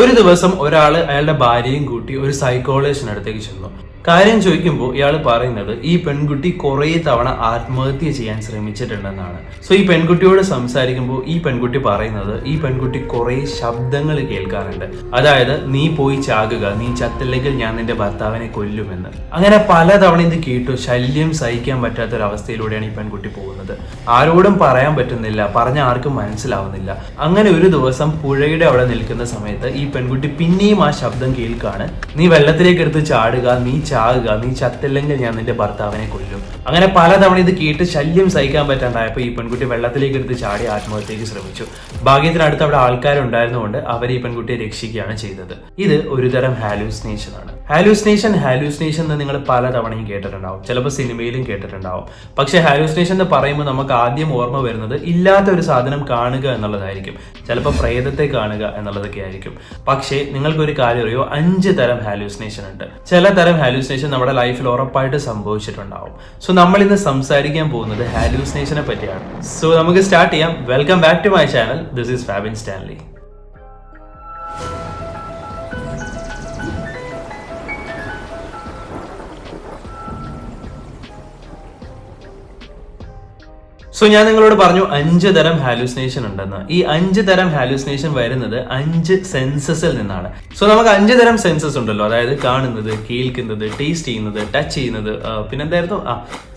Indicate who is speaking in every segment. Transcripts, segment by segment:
Speaker 1: ഒരു ദിവസം ഒരാൾ അയാളുടെ ഭാര്യയും കൂട്ടി ഒരു സൈക്കോളജിസ്റ്റിനടുത്തേക്ക് ചെന്നു. കാര്യം ചോദിക്കുമ്പോൾ ഇയാൾ പറയുന്നത് ഈ പെൺകുട്ടി കുറേ തവണ ആത്മഹത്യ ചെയ്യാൻ ശ്രമിച്ചിട്ടുണ്ടെന്നാണ്. സോ ഈ പെൺകുട്ടിയോട് സംസാരിക്കുമ്പോൾ ഈ പെൺകുട്ടി പറയുന്നത് ഈ പെൺകുട്ടി കുറേ ശബ്ദങ്ങൾ കേൾക്കാറുണ്ട്. അതായത് നീ പോയി ചാകുക നീ ചത്തില്ലെങ്കിൽ ഞാൻ നിന്റെ ഭർത്താവിനെ കൊല്ലുമെന്ന്. അങ്ങനെ പലതവണ ഇത് കേട്ടു ശല്യം സഹിക്കാൻ പറ്റാത്ത ഒരു അവസ്ഥയിലൂടെയാണ് ഈ പെൺകുട്ടി പോകുന്നത്. ആരോടും പറയാൻ പറ്റുന്നില്ല പറഞ്ഞ ആർക്കും മനസ്സിലാവുന്നില്ല. അങ്ങനെ ഒരു ദിവസം പുഴയുടെ അവിടെ നിൽക്കുന്ന സമയത്ത് ഈ പെൺകുട്ടി പിന്നെയും ആ ശബ്ദം കേൾക്കാണ്. നീ വെള്ളത്തിലേക്ക് എടുത്ത് ചാടുക നീ ചാകുക. നീ ചത്തില്ലെങ്കിൽ ഞാൻ നിന്റെ ഭർത്താവിനെ കൊല്ലും. അങ്ങനെ പലതവണ ഇത് കേട്ട് ശല്യം സഹിക്കാൻ പറ്റാണ്ടായപ്പോൾ ഈ പെൺകുട്ടി വെള്ളത്തിലേക്ക് എടുത്ത് ചാടി ആത്മഹത്യക്ക് ശ്രമിച്ചു. ഭാഗ്യത്തിനടുത്ത് അവിടെ ആൾക്കാരുണ്ടായിരുന്നുകൊണ്ട് അവർ ഈ പെൺകുട്ടിയെ രക്ഷിക്കുകയാണ് ചെയ്തത്. ഇത് ഒരുതരം ഹാലൂസിനേഷൻ ആണ്. ഹാലൂസിനേഷൻ ഹാലൂസിനേഷൻ എന്ന് നിങ്ങൾ പല തവണയും കേട്ടിട്ടുണ്ടാവും. ചിലപ്പോൾ സിനിമയിലും കേട്ടിട്ടുണ്ടാവും. പക്ഷേ ഹാലൂസിനേഷൻ എന്ന് പറയുമ്പോൾ നമുക്ക് ആദ്യം ഓർമ്മ വരുന്നത് ഇല്ലാത്ത ഒരു സാധനം കാണുക എന്നുള്ളതായിരിക്കും. ചിലപ്പോൾ പ്രേതത്തെ കാണുക എന്നുള്ളതൊക്കെ ആയിരിക്കും. പക്ഷേ നിങ്ങൾക്കൊരു കാര്യം അറിയോ? അഞ്ച് തരം ഹാലൂസിനേഷൻ ഉണ്ട്. ചില തരം ഹാലൂസിനേഷൻ നമ്മുടെ ലൈഫിൽ ഉറപ്പായിട്ട് സംഭവിച്ചിട്ടുണ്ടാവും. സോ നമ്മൾ ഇന്ന് സംസാരിക്കാൻ പോകുന്നത് ഹാലൂസിനേഷനെ പറ്റിയാണ്. സോ നമുക്ക് സ്റ്റാർട്ട് ചെയ്യാം. Welcome back to my channel this is Fabin Stanley so ഞാൻ നിങ്ങളോട് പറഞ്ഞു അഞ്ച് തരം ഹാലൂസിനേഷൻ ഉണ്ടെന്ന്. ഈ അഞ്ച് തരം ഹാലൂസിനേഷൻ വരുന്നത് അഞ്ച് സെൻസസിൽ നിന്നാണ്. സോ നമുക്ക് അഞ്ച് തരം സെൻസസ് ഉണ്ടല്ലോ. അതായത് കാണുന്നത് കേൾക്കുന്നത് ടേസ്റ്റ് ചെയ്യുന്നത് ടച്ച് ചെയ്യുന്നത് പിന്നെന്തായിരുന്നു ആ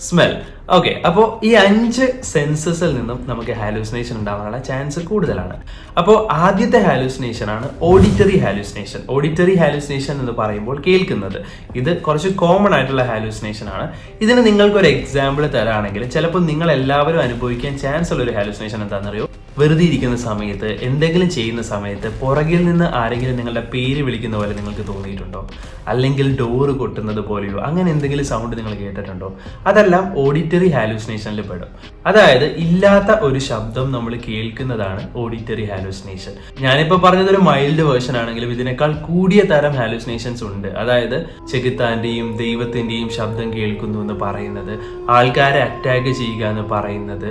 Speaker 1: സ്മെൽ ഓക്കെ അപ്പോൾ ഈ അഞ്ച് സെൻസസിൽ നിന്നും നമുക്ക് ഹാലൂസിനേഷൻ ഉണ്ടാവാനുള്ള ചാൻസ് കൂടുതലാണ്. അപ്പോൾ ആദ്യത്തെ ഹാലൂസിനേഷൻ ആണ് ഓഡിറ്ററി ഹാലൂസിനേഷൻ ഓഡിറ്ററി ഹാലൂസിനേഷൻ എന്ന് പറയുമ്പോൾ കേൾക്കുന്നത്. ഇത് കുറച്ച് കോമൺ ആയിട്ടുള്ള ഹാലൂസിനേഷൻ ആണ്. ഇതിന് നിങ്ങൾക്ക് ഒരു എക്സാമ്പിൾ തരാണെങ്കിൽ ചിലപ്പോൾ നിങ്ങൾ എല്ലാവരും അനുഭവിക്കാൻ ചാൻസ് ഉള്ള ഒരു ഹാലൂസിനേഷൻ എന്താണെന്നറിയോ? വെറുതെ ഇരിക്കുന്ന സമയത്ത് എന്തെങ്കിലും ചെയ്യുന്ന സമയത്ത് പുറകിൽ നിന്ന് ആരെങ്കിലും നിങ്ങളുടെ പേര് വിളിക്കുന്ന പോലെ നിങ്ങൾക്ക് തോന്നിയിട്ടുണ്ടോ? അല്ലെങ്കിൽ ഡോറ് കൊട്ടുന്നത് പോലെയോ അങ്ങനെ എന്തെങ്കിലും സൗണ്ട് നിങ്ങൾ കേട്ടിട്ടുണ്ടോ? അതെല്ലാം ഓഡിറ്ററി ഹാലൂസിനേഷനിൽ പെടും. അതായത് ഇല്ലാത്ത ഒരു ശബ്ദം നമ്മൾ കേൾക്കുന്നതാണ് ഓഡിറ്ററി ഹാലൂസിനേഷൻ ഞാനിപ്പോൾ പറഞ്ഞത് ഒരു മൈൽഡ് വേർഷൻ ആണെങ്കിലും ഇതിനേക്കാൾ കൂടിയ തരം ഹാലൂസിനേഷൻസ് ഉണ്ട്. അതായത് ചെകുത്താന്റെയും ദൈവത്തിന്റെയും ശബ്ദം കേൾക്കുന്നു എന്ന് പറയുന്നത് ആൾക്കാരെ അറ്റാക്ക് ചെയ്യുക എന്ന് പറയുന്നത്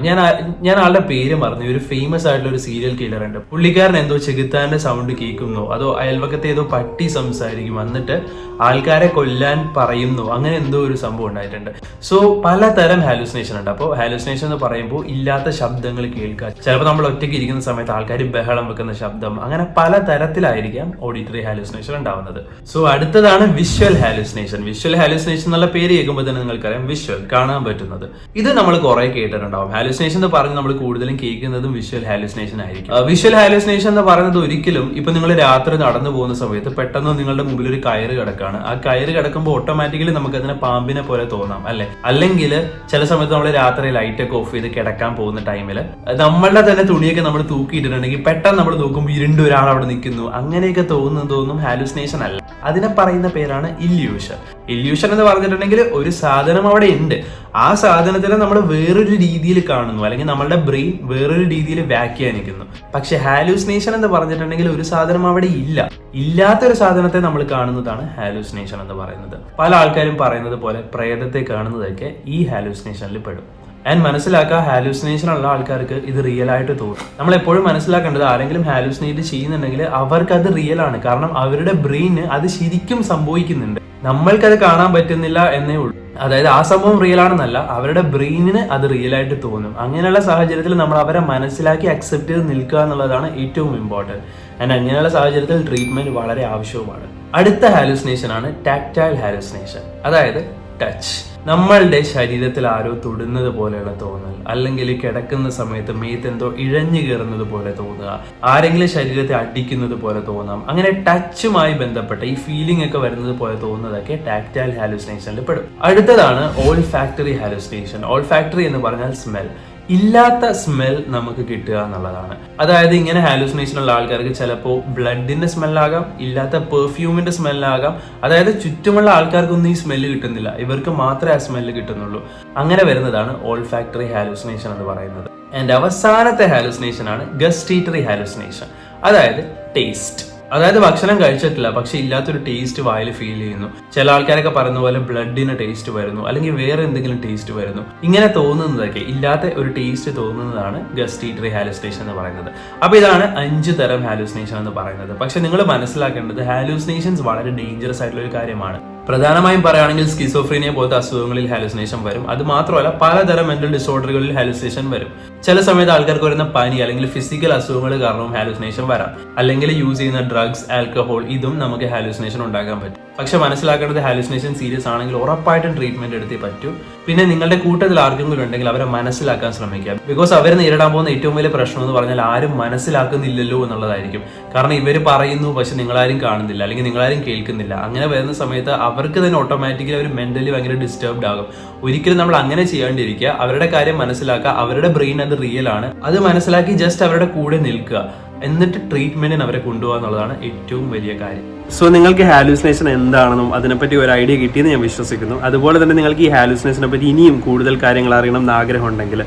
Speaker 1: ഞാൻ ഞാൻ ആളുടെ പേര് മറന്നു. ഒരു ഫേമസ് ആയിട്ടുള്ള ഒരു സീരിയൽ കില്ലർ ഉണ്ട്. പുള്ളിക്കാരൻ എന്തോ ചെകുത്താന്റെ സൗണ്ട് കേൾക്കുന്നു. അതോ അയൽവക്കത്തെ ഏതോ പട്ടി സംസാരിക്കും. എന്നിട്ട് ആൾക്കാരെ കൊല്ലാൻ പറയുന്നു. അങ്ങനെ എന്തോ ഒരു സംഭവം ഉണ്ടായിട്ടുണ്ട്. സോ പലതരം ഹാലുസിനേഷൻ ഉണ്ട്. അപ്പോൾ ഹാലുസിനേഷൻ എന്ന് പറയുമ്പോൾ ഇല്ലാത്ത ശബ്ദങ്ങൾ കേൾക്കുക. ചിലപ്പോൾ നമ്മൾ ഒറ്റയ്ക്ക് ഇരിക്കുന്ന സമയത്ത് ആൾക്കാർ ബഹളം വെക്കുന്ന ശബ്ദം. അങ്ങനെ പല തരത്തിലായിരിക്കാം ഓഡിറ്ററി ഹാലുസിനേഷൻ ഉണ്ടാവുന്നത്. സോ അടുത്തതാണ് വിഷ്വൽ ഹാലുസിനേഷൻ വിഷ്വൽ ഹാലുസിനേഷൻ എന്നുള്ള പേര് കേൾക്കുമ്പോൾ തന്നെ നിങ്ങൾക്കറിയാം. വിഷ്വൽ കാണാൻ പറ്റുന്നത്. ഇത് നമ്മൾ കുറെ കേട്ടിട്ടുണ്ടാവും. ഹാലുസിനേഷൻ എന്ന് പറഞ്ഞ് നമ്മൾ കൂടുതലും കേൾക്കുന്നതും വിഷ്വൽ ഹാലുസിനേഷൻ ആയിരിക്കും. വിഷ്വൽ ഹാലുസിനേഷൻ എന്ന് പറയുന്നത് ഒരിക്കലും ഇപ്പൊ നിങ്ങൾ രാത്രി നടന്നു പോകുന്ന സമയത്ത് പെട്ടെന്ന് നിങ്ങളുടെ മുമ്പിൽ ഒരു കയറ് കിടക്കാണ്. ആ കയറ് കിടക്കുമ്പോൾ ഓട്ടോമാറ്റിക്കലി നമുക്ക് അതിനെ പാമ്പിനെ പോലെ തോന്നാം അല്ലെ? അല്ലെങ്കിൽ ചില സമയത്ത് നമ്മൾ രാത്രി ലൈറ്റ് ഒക്കെ ഓഫ് ചെയ്ത് കിടക്കാൻ പോകുന്ന ടൈമിൽ നമ്മളുടെ തന്നെ തുണിയൊക്കെ നമ്മൾ തൂക്കിയിട്ടുണ്ടെങ്കിൽ പെട്ടെന്ന് നമ്മൾ നോക്കുമ്പോൾ ഇരുണ്ട് ഒരാൾ അവിടെ നിൽക്കുന്നു. അങ്ങനെയൊക്കെ തോന്നുന്നതൊന്നും ഹാലുസിനേഷൻ അല്ല. അതിനെ പറയുന്ന പേരാണ് ഇല്യൂഷൻ ഇല്യൂഷൻ എന്ന് പറഞ്ഞിട്ടുണ്ടെങ്കിൽ ഒരു സാധനം അവിടെ ഉണ്ട്. ആ സാധനത്തിനെ നമ്മൾ വേറൊരു രീതിയിൽ കാണുന്നു. അല്ലെങ്കിൽ നമ്മളുടെ ബ്രെയിൻ വേറൊരു രീതിയിൽ വ്യാഖ്യാനിക്കുന്നു. പക്ഷെ ഹാലൂസിനേഷൻ എന്ന് പറഞ്ഞിട്ടുണ്ടെങ്കിൽ ഒരു സാധനം അവിടെ ഇല്ല. ഇല്ലാത്തൊരു സാധനത്തെ നമ്മൾ കാണുന്നതാണ് ഹാലൂസിനേഷൻ എന്ന് പറയുന്നത്. പല ആൾക്കാരും പറയുന്നത് പോലെ പ്രേതത്തെ കാണുന്നതൊക്കെ ഈ ഹാലൂസിനേഷനിൽ പെടും. ആൻഡ് മനസ്സിലാക്കുക ഹാലൂസിനേഷൻ ഉള്ള ആൾക്കാർക്ക് ഇത് റിയൽ ആയിട്ട് തോന്നും. നമ്മൾ എപ്പോഴും മനസ്സിലാക്കേണ്ടത് ആരെങ്കിലും ഹാലൂസിനേറ്റ് ചെയ്യുന്നുണ്ടെങ്കിൽ അവർക്ക് അത് റിയൽ ആണ്. കാരണം അവരുടെ ബ്രെയിന് അത് ശരിക്കും സംഭവിക്കുന്നുണ്ട്. നമ്മൾക്കത് കാണാൻ പറ്റുന്നില്ല എന്നേ ഉള്ളൂ. അതായത് ആ സംഭവം റിയൽ ആണെന്നല്ല അവരുടെ ബ്രെയിനിന് അത് റിയൽ ആയിട്ട് തോന്നും. അങ്ങനെയുള്ള സാഹചര്യത്തിൽ നമ്മൾ അവരെ മനസ്സിലാക്കി അക്സെപ്റ്റ് ചെയ്ത് നിൽക്കുക എന്നുള്ളതാണ് ഏറ്റവും ഇമ്പോർട്ടന്റ് ആൻഡ് അങ്ങനെയുള്ള സാഹചര്യത്തിൽ ട്രീറ്റ്മെന്റ് വളരെ ആവശ്യവുമാണ്. അടുത്ത ഹാലുസിനേഷൻ ആണ് ടാക്ടൈൽ ഹാലുസിനേഷൻ അതായത് ടച്ച് നമ്മളുടെ ശരീരത്തിൽ ആരോ തൊടുന്നത് പോലെയുള്ള തോന്നൽ. അല്ലെങ്കിൽ കിടക്കുന്ന സമയത്ത് മേത്ത് എന്തോ ഇഴഞ്ഞു കയറുന്നത് പോലെ തോന്നുക. ആരെങ്കിലും ശരീരത്തെ അടിക്കുന്നത് പോലെ തോന്നാം. അങ്ങനെ ടച്ചുമായി ബന്ധപ്പെട്ട ഈ ഫീലിംഗ് ഒക്കെ വരുന്നത് പോലെ തോന്നുന്നതൊക്കെ ടാക്റ്റൈൽ ഹാലുസിനേഷനിൽ പെടും. അടുത്തതാണ് olfactory hallucination olfactory എന്ന് പറഞ്ഞാൽ സ്മെൽ ഇല്ലാത്ത സ്മെൽ നമുക്ക് കിട്ടുക എന്നുള്ളതാണ്. അതായത് ഇങ്ങനെ ഹാലുസിനേഷൻ ഉള്ള ആൾക്കാർക്ക് ചിലപ്പോൾ ബ്ലഡിന്റെ സ്മെല്ലാകാം ഇല്ലാത്ത പെർഫ്യൂമിന്റെ സ്മെല്ലാകാം അതായത് ചുറ്റുമുള്ള ആൾക്കാർക്കൊന്നും ഈ സ്മെല്ല് കിട്ടുന്നില്ല. ഇവർക്ക് മാത്രമേ ആ സ്മെല്ല് കിട്ടുന്നുള്ളൂ. അങ്ങനെ വരുന്നതാണ് ഓൾ ഫാക്ടറി ഹാലുസിനേഷൻ എന്ന് പറയുന്നത്. ആൻഡ് അവസാനത്തെ ഹാലുസിനേഷൻ ആണ് ഗസ്റ്റീറ്ററി ഹാലുസിനേഷൻ അതായത് ടേസ്റ്റ് അതായത് ഭക്ഷണം കഴിച്ചിട്ടില്ല പക്ഷെ ഇല്ലാത്തൊരു ടേസ്റ്റ് വായിൽ ഫീൽ ചെയ്യുന്നു. ചില ആൾക്കാരൊക്കെ പറയുന്ന പോലെ ബ്ലഡിന് ടേസ്റ്റ് വരുന്നു അല്ലെങ്കിൽ വേറെ എന്തെങ്കിലും ടേസ്റ്റ് വരുന്നു. ഇങ്ങനെ തോന്നുന്നതൊക്കെ ഇല്ലാത്ത ഒരു ടേസ്റ്റ് തോന്നുന്നതാണ് ഗസ്റ്റീറ്ററി ഹാലുസിനേഷൻ എന്ന് പറയുന്നത്. അപ്പൊ ഇതാണ് അഞ്ച് തരം ഹാലുസിനേഷൻ എന്ന് പറയുന്നത്. പക്ഷെ നിങ്ങൾ മനസ്സിലാക്കേണ്ടത് ഹാലുസിനേഷൻസ് വളരെ ഡേഞ്ചറസ് ആയിട്ടുള്ള ഒരു കാര്യമാണ്. പ്രധാനമായും പറയുകയാണെങ്കിൽ സ്കിസോഫ്രീനിയ പോലത്തെ അസുഖങ്ങളിൽ ഹാലുസിനേഷൻ വരും. അത് മാത്രമല്ല പലതരം മെന്റൽ ഡിസോർഡറുകളിൽ ഹാലുസിനേഷൻ വരും. ചില സമയത്ത് ആൾക്കാർക്ക് വരുന്ന പനി അല്ലെങ്കിൽ ഫിസിക്കൽ അസുഖങ്ങൾ കാരണവും ഹാലുസിനേഷൻ വരാം. അല്ലെങ്കിൽ യൂസ് ചെയ്യുന്ന ഡ്രഗ്സ് ആൽക്കഹോൾ ഇതും നമുക്ക് ഹാലുസിനേഷൻ ഉണ്ടാക്കാൻ പറ്റും. പക്ഷെ മനസ്സിലാക്കേണ്ടത് ഹാലുസിനേഷൻ സീരിയസ് ആണെങ്കിൽ ഉറപ്പായിട്ടും ട്രീറ്റ്മെന്റ് എടുത്തേ പറ്റൂ. പിന്നെ നിങ്ങളുടെ കൂട്ടത്തിൽ ആർക്കെങ്കിലും ഉണ്ടെങ്കിൽ അവരെ മനസ്സിലാക്കാൻ ശ്രമിക്കുക ബിക്കോസ് അവർ നേരിടാൻ പോകുന്ന ഏറ്റവും വലിയ പ്രശ്നം എന്ന് പറഞ്ഞാൽ ആരും മനസ്സിലാക്കുന്നില്ലല്ലോ എന്നുള്ളതായിരിക്കും. കാരണം ഇവർ പറയുന്നു പക്ഷെ നിങ്ങളാരും കാണുന്നില്ല അല്ലെങ്കിൽ നിങ്ങളാരും കേൾക്കുന്നില്ല. അങ്ങനെ വരുന്ന സമയത്ത് അവർക്ക് തന്നെ ഓട്ടോമാറ്റിക്കലി അവർ മെന്റലി ഭയങ്കര ഡിസ്റ്റർബ്ഡ് ആകും. ഒരിക്കലും നമ്മൾ അങ്ങനെ ചെയ്യാണ്ടിരിക്കുക. അവരുടെ കാര്യം മനസ്സിലാക്കുക. അവരുടെ ബ്രെയിൻ അത് റിയൽ ആണ്. അത് മനസ്സിലാക്കി ജസ്റ്റ് അവരുടെ കൂടെ നിൽക്കുക. എന്നിട്ട് ട്രീറ്റ്മെന്റിന് അവരെ കൊണ്ടുപോകുക എന്നുള്ളതാണ് ഏറ്റവും വലിയ കാര്യം.
Speaker 2: സോ നിങ്ങൾക്ക് ഹാലൂസിനേഷൻ എന്താണെന്നും അതിനെപ്പറ്റി ഒരു ഐഡിയ കിട്ടിയെന്ന് ഞാൻ വിശ്വസിക്കുന്നു. അതുപോലെ തന്നെ നിങ്ങൾക്ക് ഈ ഹാലൂസിനേഷനെ പറ്റി ഇനിയും കൂടുതൽ കാര്യങ്ങൾ അറിയണം എന്ന് ആഗ്രഹമുണ്ടെങ്കിൽ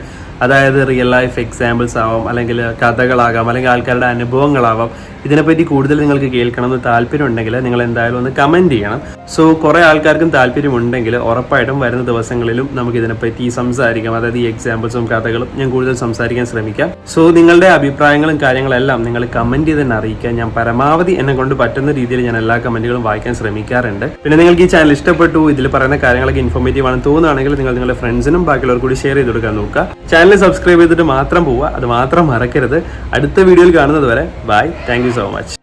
Speaker 2: അതായത് റിയൽ ലൈഫ് എക്സാമ്പിൾസ് ആവാം അല്ലെങ്കിൽ കഥകളാകാം അല്ലെങ്കിൽ ആൾക്കാരുടെ അനുഭവങ്ങളാവാം ഇതിനെപ്പറ്റി കൂടുതൽ നിങ്ങൾക്ക് കേൾക്കണമെന്ന് താല്പര്യമുണ്ടെങ്കിൽ നിങ്ങൾ എന്തായാലും ഒന്ന് കമന്റ് ചെയ്യണം. സോ കുറേ ആൾക്കാർക്കും താല്പര്യമുണ്ടെങ്കിൽ ഉറപ്പായിട്ടും വരുന്ന ദിവസങ്ങളിലും നമുക്ക് ഇതിനെപ്പറ്റി സംസാരിക്കാം. അതായത് ഈ എക്സാമ്പിൾസും കഥകളും ഞാൻ കൂടുതൽ സംസാരിക്കാൻ ശ്രമിക്കാം. സോ നിങ്ങളുടെ അഭിപ്രായങ്ങളും കാര്യങ്ങളെല്ലാം നിങ്ങൾ കമന്റ് ചെയ്ത് തന്നെ അറിയിക്കുക ഞാൻ പരമാവധി എന്നെ കൊണ്ട് പറ്റുന്ന രീതിയിൽ ഞാൻ എല്ലാ കമന്റുകളും വായിക്കാൻ ശ്രമിക്കാറുണ്ട്. പിന്നെ നിങ്ങൾക്ക് ഈ ചാനൽ ഇഷ്ടപ്പെട്ടു ഇതിൽ പറയുന്ന കാര്യങ്ങളൊക്കെ ഇൻഫോർമേറ്റീവ് ആണ് തോന്നുകയാണെങ്കിൽ നിങ്ങൾ നിങ്ങളുടെ ഫ്രണ്ട്സിനും ബാക്കിയുള്ളവർ കൂടി ഷെയർ ചെയ്ത് കൊടുക്കാൻ നോക്കുക. ചാനൽ സബ്സ്ക്രൈബ് ചെയ്തിട്ട് മാത്രം പോവുക അത് മാത്രം മറക്കരുത്. അടുത്ത വീഡിയോയിൽ കാണുന്നത് വരെ ബൈ താങ്ക് സോ മച്ച്